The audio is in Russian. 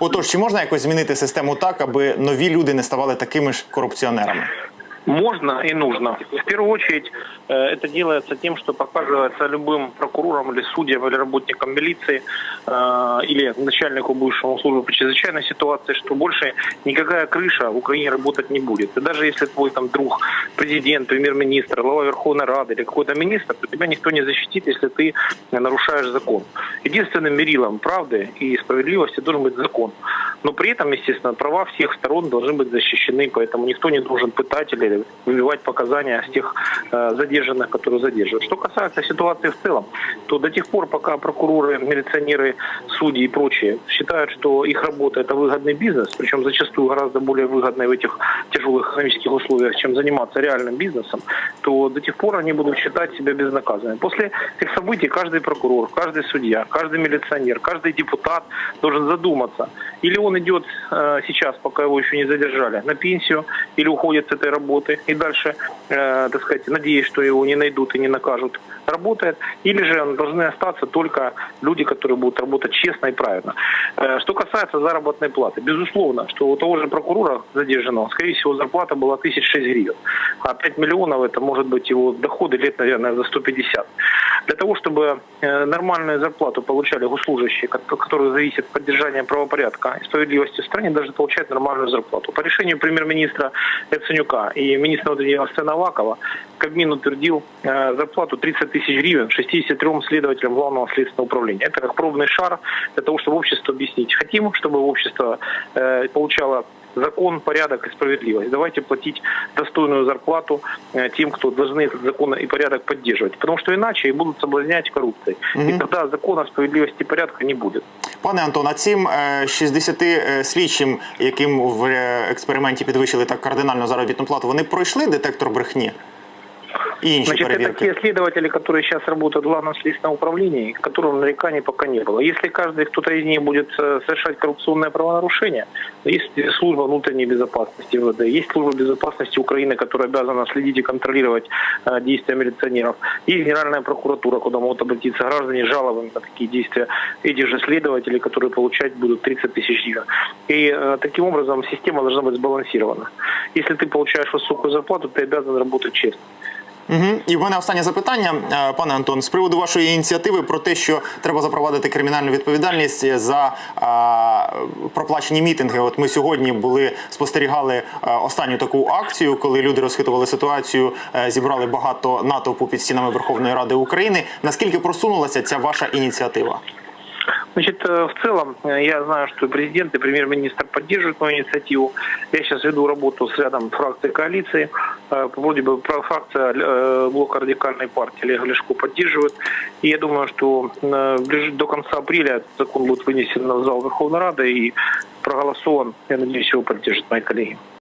Отож, чи можна якось змінити систему так, аби нові люди не ставали такими ж корупціонерами? Можно и нужно. В первую очередь э, это делается тем, что показывается любым прокурором или судьям или работникам милиции э, или начальнику бывшему службы по чрезвычайной ситуации, что больше никакая крыша в Украине работать не будет. И даже если твой там друг, президент, премьер-министр, глава Верховной Рады или какой-то министр, то тебя никто не защитит, если ты нарушаешь закон. Единственным мерилом правды и справедливости должен быть закон. Но при этом, естественно, права всех сторон должны быть защищены, поэтому никто не должен пытать или выбивать показания с тех э, задержанных, которые задерживают. Что касается ситуации в целом, то до тех пор, пока прокуроры, милиционеры, судьи и прочие считают, что их работа это выгодный бизнес, причем зачастую гораздо более выгодный в этих тяжелых экономических условиях, чем заниматься реальным бизнесом, то до тех пор они будут считать себя безнаказанными. После этих событий каждый прокурор, каждый судья, каждый милиционер, каждый депутат должен задуматься, или он идет э, сейчас, пока его еще не задержали, на пенсию, или уходит с этой работы и дальше, э, так сказать, надеясь, что его не найдут и не накажут, работает, или же должны остаться только люди, которые будут работать честно и правильно. Э, что касается заработной платы, безусловно, что у того же прокурора задержанного, скорее всего, зарплата была 1006 гривен, а 5 миллионов это может быть его доходы лет, наверное, за 150. Для того, чтобы э, нормальную зарплату получали госслужащие, ко- которые зависят от поддержания правопорядка и справедливости в стране, должны получать нормальную зарплату. По решению премьер-министра Яценюка и министра внутренних дел Арсена Авакова Кабмин утвердил э, зарплату 30 тысяч гривен 63 следователям Главного следственного управления. Это как пробный шар для того, чтобы обществу объяснить. Хотим, чтобы общество э, получало закон, порядок и справедливость. Давайте платить достойную зарплату э, тем, кто должны этот закон и порядок поддерживать. Потому что иначе их будут соблазнять коррупцией. И тогда закона справедливости и порядка не будет. Пане Антон, а цим е, 60 е, слідчим, яким в е, експерименті підвищили так кардинально заробітну плату, вони пройшли детектор брехні і інші Значит, это перевірки? те следователи, которые сейчас работают в главном следственном управлении, к которым нареканий пока не было. Если каждый кто-то из них будет э, совершать коррупционное правонарушение, есть служба внутренней безопасности ВД, есть служба безопасности Украины, которая обязана следить и контролировать э, действия милиционеров, есть Генеральная прокуратура, куда могут обратиться граждане с жалобами на такие действия этих же следователей, которые получать будут 30 тысяч гривен. И э, таким образом система должна быть сбалансирована. Если ты получаешь высокую зарплату, ты обязан работать честно. Угу. І в мене останнє запитання, е, пане Антон, з приводу вашої ініціативи про те, що треба запровадити кримінальну відповідальність за е, проплачені мітинги. От ми сьогодні були спостерігали е, останню таку акцію, коли люди розхитували ситуацію, зібрали багато натовпу під стінами Верховної Ради України. Наскільки просунулася ця ваша ініціатива? Значит, э, в целом, э, я знаю, что президент, и премьер-министр поддерживают мою инициативу. Я сейчас веду работу с рядом фракций коалиции. Э, Вроде бы фракция блока радикальной партии Олега Лешко поддерживает. И я думаю, что до конца апреля этот закон будет вынесен в зал Верховной Рады и проголосован. Я надеюсь, его поддержат мои коллеги.